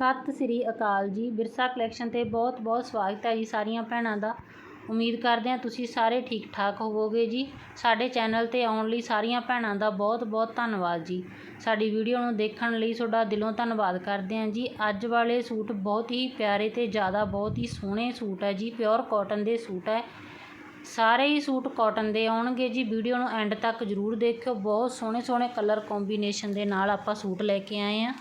ਸਤਿ ਸ੍ਰੀ ਅਕਾਲ ਜੀ। ਵਿਰਸਾ ਕਲੈਕਸ਼ਨ ਤੇ ਬਹੁਤ ਬਹੁਤ ਸਵਾਗਤ ਹੈ ਜੀ ਸਾਰੀਆਂ ਭੈਣਾਂ ਦਾ। ਉਮੀਦ ਕਰਦੇ ਹਾਂ ਤੁਸੀਂ ਸਾਰੇ ਠੀਕ ਠਾਕ ਹੋਵੋਗੇ ਜੀ। ਸਾਡੇ ਚੈਨਲ ਤੇ ਆਉਣ ਲਈ ਸਾਰੀਆਂ ਭੈਣਾਂ ਦਾ ਬਹੁਤ ਬਹੁਤ ਧੰਨਵਾਦ ਜੀ। ਸਾਡੀ ਵੀਡੀਓ ਨੂੰ ਦੇਖਣ ਲਈ ਤੁਹਾਡਾ ਦਿਲੋਂ ਧੰਨਵਾਦ ਕਰਦੇ ਹਾਂ ਜੀ। ਅੱਜ ਵਾਲੇ ਸੂਟ ਬਹੁਤ ਹੀ ਪਿਆਰੇ ਤੇ ਜ਼ਿਆਦਾ ਬਹੁਤ ਹੀ ਸੋਹਣੇ ਸੂਟ ਹੈ ਜੀ। ਪਿਓਰ ਕਾਟਨ ਦੇ ਸੂਟ ਹੈ। ਸਾਰੇ ਹੀ ਸੂਟ ਕਾਟਨ ਦੇ ਆਉਣਗੇ ਜੀ। ਵੀਡੀਓ ਨੂੰ ਐਂਡ ਤੱਕ ਜ਼ਰੂਰ ਦੇਖਿਓ। ਬਹੁਤ ਸੋਹਣੇ ਸੋਹਣੇ ਕਲਰ ਕੰਬੀਨੇਸ਼ਨ ਦੇ ਨਾਲ ਆਪਾਂ ਸੂਟ ਲੈ ਕੇ ਆਏ ਆ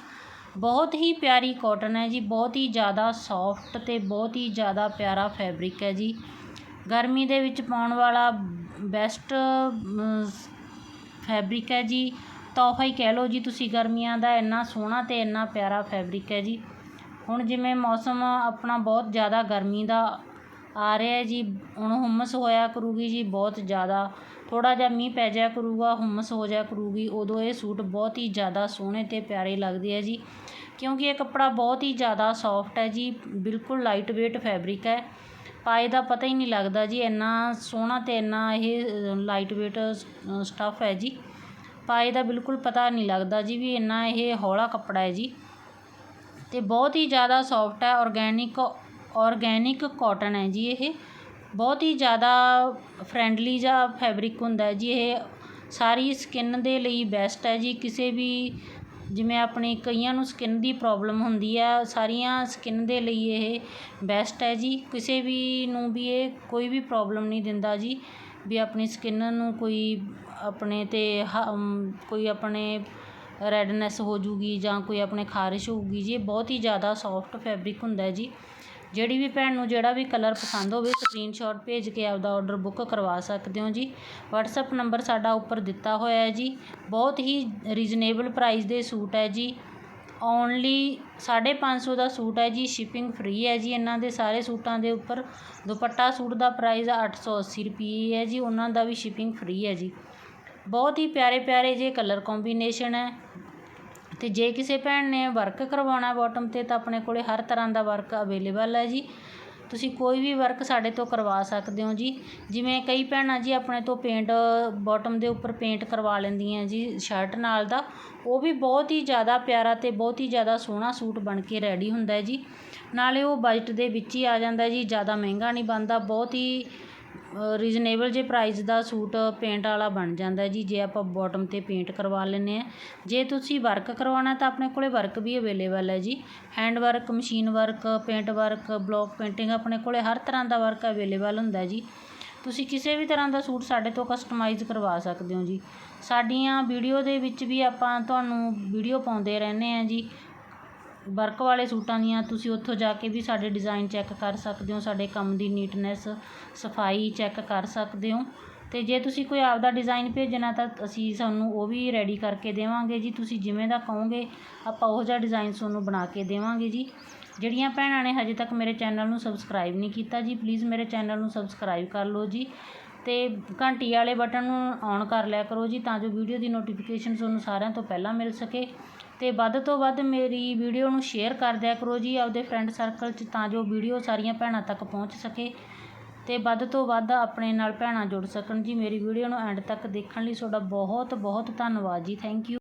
ਬਹੁਤ ਹੀ ਪਿਆਰੀ ਕੋਟਨ ਹੈ ਜੀ, ਬਹੁਤ ਹੀ ਜ਼ਿਆਦਾ ਸੋਫਟ ਅਤੇ ਬਹੁਤ ਹੀ ਜ਼ਿਆਦਾ ਪਿਆਰਾ ਫੈਬਰਿਕ ਹੈ ਜੀ। ਗਰਮੀ ਦੇ ਵਿੱਚ ਪਾਉਣ ਵਾਲਾ ਬੈਸਟ ਫੈਬਰਿਕ ਹੈ ਜੀ। ਤੋਹਫਾ ਹੀ ਕਹਿ ਲਓ ਜੀ, ਤੁਸੀਂ ਗਰਮੀਆਂ ਦਾ ਇੰਨਾ ਸੋਹਣਾ ਅਤੇ ਇੰਨਾ ਪਿਆਰਾ ਫੈਬਰਿਕ ਹੈ ਜੀ। ਹੁਣ ਜਿਵੇਂ ਮੌਸਮ ਆਪਣਾ ਬਹੁਤ ਜ਼ਿਆਦਾ ਗਰਮੀ ਦਾ ਆ ਰਿਹਾ ਜੀ। ਹੁਣ ਹੁਮਸ ਹੋਇਆ ਕਰੂਗੀ ਜੀ ਬਹੁਤ ਜ਼ਿਆਦਾ। ਥੋੜ੍ਹਾ ਜਿਹਾ ਮੀਂਹ ਪੈ ਜਾਇਆ ਕਰੂਗਾ, ਹੁਮਸ ਹੋ ਜਾਇਆ ਕਰੂਗੀ। ਉਦੋਂ ਇਹ ਸੂਟ ਬਹੁਤ ਹੀ ਜ਼ਿਆਦਾ ਸੋਹਣੇ ਅਤੇ ਪਿਆਰੇ ਲੱਗਦੇ ਆ ਜੀ। ਕਿਉਂਕਿ ਇਹ ਕੱਪੜਾ ਬਹੁਤ ਹੀ ਜ਼ਿਆਦਾ ਸੌਫਟ ਹੈ ਜੀ। ਬਿਲਕੁਲ ਲਾਈਟ ਵੇਟ ਫੈਬਰਿਕ ਹੈ। ਪਾਏ ਦਾ ਪਤਾ ਹੀ ਨਹੀਂ ਲੱਗਦਾ ਜੀ। ਇੰਨਾ ਸੋਹਣਾ ਤੇ ਇੰਨਾ ਇਹ ਲਾਈਟ ਵੇਟ ਸਟੱਫ ਹੈ ਜੀ। ਪਾਏ ਦਾ ਬਿਲਕੁਲ ਪਤਾ ਨਹੀਂ ਲੱਗਦਾ ਜੀ ਵੀ ਇੰਨਾ ਇਹ ਹੌਲਾ ਕੱਪੜਾ ਹੈ ਜੀ। ਤੇ ਬਹੁਤ ਹੀ ਜ਼ਿਆਦਾ ਸੌਫਟ ਹੈ। ਆਰਗੈਨਿਕ ਔਰਗੈਨਿਕ ਕੋਟਨ ਹੈ ਜੀ ਇਹ। ਬਹੁਤ ਹੀ ਜ਼ਿਆਦਾ ਫਰੈਂਡਲੀ ਜਿਹਾ ਫੈਬਰਿਕ ਹੁੰਦਾ ਜੀ ਇਹ। ਸਾਰੀ ਸਕਿੰਨ ਦੇ ਲਈ ਬੈਸਟ ਹੈ ਜੀ। ਕਿਸੇ ਵੀ ਜਿਵੇਂ ਆਪਣੇ ਕਈਆਂ ਨੂੰ ਸਕਿੰਨ ਦੀ ਪ੍ਰੋਬਲਮ ਹੁੰਦੀ ਆ, ਸਾਰੀਆਂ ਸਕਿੰਨ ਦੇ ਲਈ ਇਹ ਬੈਸਟ ਹੈ ਜੀ। ਕਿਸੇ ਵੀ ਨੂੰ ਵੀ ਇਹ ਕੋਈ ਵੀ ਪ੍ਰੋਬਲਮ ਨਹੀਂ ਦਿੰਦਾ ਜੀ, ਵੀ ਆਪਣੀ ਸਕਿੰਨ ਨੂੰ ਕੋਈ ਆਪਣੇ 'ਤੇ ਕੋਈ ਆਪਣੇ ਰੈਡਨੈਸ ਹੋ ਜੂਗੀ ਜਾਂ ਕੋਈ ਆਪਣੇ ਖਾਰਿਸ਼ ਹੋਊਗੀ ਜੀ। ਇਹ ਬਹੁਤ ਹੀ ਜ਼ਿਆਦਾ ਸੋਫਟ ਫੈਬਰਿਕ ਹੁੰਦਾ ਜੀ। ਜਿਹੜੀ ਵੀ ਭੈਣ ਨੂੰ ਜਿਹੜਾ ਵੀ ਕਲਰ ਪਸੰਦ ਹੋਵੇ ਸਕਰੀਨਸ਼ਾਟ ਭੇਜ ਕੇ ਆਪਦਾ ਔਡਰ ਬੁੱਕ ਕਰਵਾ ਸਕਦੇ ਹੋ ਜੀ। ਵਟਸਐਪ ਨੰਬਰ ਸਾਡਾ ਉੱਪਰ ਦਿੱਤਾ ਹੋਇਆ ਹੈ ਜੀ। ਬਹੁਤ ਹੀ ਰੀਜ਼ਨੇਬਲ ਪ੍ਰਾਈਸ ਦੇ ਸੂਟ ਹੈ ਜੀ। ਓਨਲੀ 550 ਦਾ ਸੂਟ ਹੈ ਜੀ। ਸ਼ਿਪਿੰਗ ਫ੍ਰੀ ਹੈ ਜੀ। ਇਹਨਾਂ ਦੇ ਸਾਰੇ ਸੂਟਾਂ ਦੇ ਉੱਪਰ ਦੁਪੱਟਾ ਸੂਟ ਦਾ ਪ੍ਰਾਈਸ 880 ਰੁਪਏ ਹੈ ਜੀ। ਉਹਨਾਂ ਦਾ ਵੀ ਸ਼ਿਪਿੰਗ ਫ੍ਰੀ ਹੈ ਜੀ। ਬਹੁਤ ਹੀ ਪਿਆਰੇ ਪਿਆਰੇ ਜੇ ਕਲਰ ਕੰਬੀਨੇਸ਼ਨ ਹੈ। ਅਤੇ ਜੇ ਕਿਸੇ ਭੈਣ ਨੇ ਵਰਕ ਕਰਵਾਉਣਾ ਬੋਟਮ 'ਤੇ ਤਾਂ ਆਪਣੇ ਕੋਲ ਹਰ ਤਰ੍ਹਾਂ ਦਾ ਵਰਕ ਅਵੇਲੇਬਲ ਹੈ ਜੀ। ਤੁਸੀਂ ਕੋਈ ਵੀ ਵਰਕ ਸਾਡੇ ਤੋਂ ਕਰਵਾ ਸਕਦੇ ਹੋ ਜੀ। ਜਿਵੇਂ ਕਈ ਭੈਣਾਂ ਜੀ ਆਪਣੇ ਤੋਂ ਪੇਂਟ ਬੋਟਮ ਦੇ ਉੱਪਰ ਪੇਂਟ ਕਰਵਾ ਲੈਂਦੀਆਂ ਜੀ ਸ਼ਰਟ ਨਾਲ ਦਾ। ਉਹ ਵੀ ਬਹੁਤ ਹੀ ਜ਼ਿਆਦਾ ਪਿਆਰਾ ਤੇ ਬਹੁਤ ਹੀ ਜ਼ਿਆਦਾ ਸੋਹਣਾ ਸੂਟ ਬਣ ਕੇ ਰੈਡੀ ਹੁੰਦਾ ਜੀ। ਨਾਲੇ ਉਹ ਬਜਟ ਦੇ ਵਿੱਚ ਹੀ ਆ ਜਾਂਦਾ ਜੀ, ਜ਼ਿਆਦਾ ਮਹਿੰਗਾ ਨਹੀਂ ਬਣਦਾ, ਬਹੁਤ ਹੀ ਰੀਜ਼ਨੇਬਲ ਜੇ ਪ੍ਰਾਈਜ਼ ਦਾ ਸੂਟ ਪੇਂਟ ਵਾਲਾ ਬਣ ਜਾਂਦਾ ਜੀ, ਜੇ ਆਪਾਂ ਬੋਟਮ 'ਤੇ ਪੇਂਟ ਕਰਵਾ ਲੈਂਦੇ ਹਾਂ। ਜੇ ਤੁਸੀਂ ਵਰਕ ਕਰਵਾਉਣਾ ਤਾਂ ਆਪਣੇ ਕੋਲ ਵਰਕ ਵੀ ਅਵੇਲੇਬਲ ਹੈ ਜੀ। Hand work machine work paint work block painting ਆਪਣੇ ਕੋਲ ਹਰ ਤਰ੍ਹਾਂ ਦਾ ਵਰਕ ਅਵੇਲੇਬਲ ਹੁੰਦਾ ਜੀ। ਤੁਸੀਂ ਕਿਸੇ ਵੀ ਤਰ੍ਹਾਂ ਦਾ ਸੂਟ ਸਾਡੇ ਤੋਂ ਕਸਟਮਾਈਜ਼ ਕਰਵਾ ਸਕਦੇ ਹੋ ਜੀ। ਸਾਡੀਆਂ ਵੀਡੀਓ ਦੇ ਵਿੱਚ ਵੀ ਆਪਾਂ ਤੁਹਾਨੂੰ ਵੀਡੀਓ ਪਾਉਂਦੇ ਰਹਿੰਦੇ ਹਾਂ ਜੀ। ਵਰਕ ਵਾਲੇ ਸੂਟਾਂ ਦੀਆਂ, ਤੁਸੀਂ ਉੱਥੋਂ ਜਾ ਕੇ ਵੀ ਸਾਡੇ ਡਿਜ਼ਾਈਨ ਚੈੱਕ ਕਰ ਸਕਦੇ ਹੋ, ਸਾਡੇ ਕੰਮ ਦੀ ਨੀਟਨੈਸ ਸਫ਼ਾਈ ਚੈੱਕ ਕਰ ਸਕਦੇ ਹੋ। ਅਤੇ ਜੇ ਤੁਸੀਂ ਕੋਈ ਆਪਦਾ ਡਿਜ਼ਾਈਨ ਭੇਜਣਾ ਤਾਂ ਅਸੀਂ ਸਾਨੂੰ ਉਹ ਵੀ ਰੈਡੀ ਕਰਕੇ ਦੇਵਾਂਗੇ ਜੀ। ਤੁਸੀਂ ਜਿਵੇਂ ਦਾ ਕਹੋਗੇ, ਆਪਾਂ ਉਹ ਜਿਹਾ ਡਿਜ਼ਾਈਨ ਤੁਹਾਨੂੰ ਬਣਾ ਕੇ ਦੇਵਾਂਗੇ ਜੀ। ਜਿਹੜੀਆਂ ਭੈਣਾਂ ਨੇ ਹਜੇ ਤੱਕ ਮੇਰੇ ਚੈਨਲ ਨੂੰ ਸਬਸਕ੍ਰਾਈਬ ਨਹੀਂ ਕੀਤਾ ਜੀ ਪਲੀਜ਼ ਮੇਰੇ ਚੈਨਲ ਨੂੰ ਸਬਸਕ੍ਰਾਈਬ ਕਰ ਲਓ ਜੀ। ਅਤੇ ਘੰਟੀ ਵਾਲੇ ਬਟਨ ਨੂੰ ਔਨ ਕਰ ਲਿਆ ਕਰੋ ਜੀ ਤਾਂ ਜੋ ਵੀਡੀਓ ਦੀ ਨੋਟੀਫਿਕੇਸ਼ਨ ਤੁਹਾਨੂੰ ਸਾਰਿਆਂ ਤੋਂ ਪਹਿਲਾਂ ਮਿਲ ਸਕੇ। ਅਤੇ ਵੱਧ ਤੋਂ ਵੱਧ ਮੇਰੀ ਵੀਡੀਓ ਨੂੰ ਸ਼ੇਅਰ ਕਰ ਦਿਆ ਕਰੋ ਜੀ ਆਪਦੇ ਫਰੈਂਡ ਸਰਕਲ 'ਚ ਤਾਂ ਜੋ ਵੀਡੀਓ ਸਾਰੀਆਂ ਭੈਣਾਂ ਤੱਕ ਪਹੁੰਚ ਸਕੇ। ਅਤੇ ਵੱਧ ਤੋਂ ਵੱਧ ਆਪਣੇ ਨਾਲ ਭੈਣਾਂ ਜੁੜ ਸਕਣ ਜੀ। ਮੇਰੀ ਵੀਡੀਓ ਨੂੰ ਐਂਡ ਤੱਕ ਦੇਖਣ ਲਈ ਤੁਹਾਡਾ ਬਹੁਤ ਬਹੁਤ ਧੰਨਵਾਦ ਜੀ। Thank you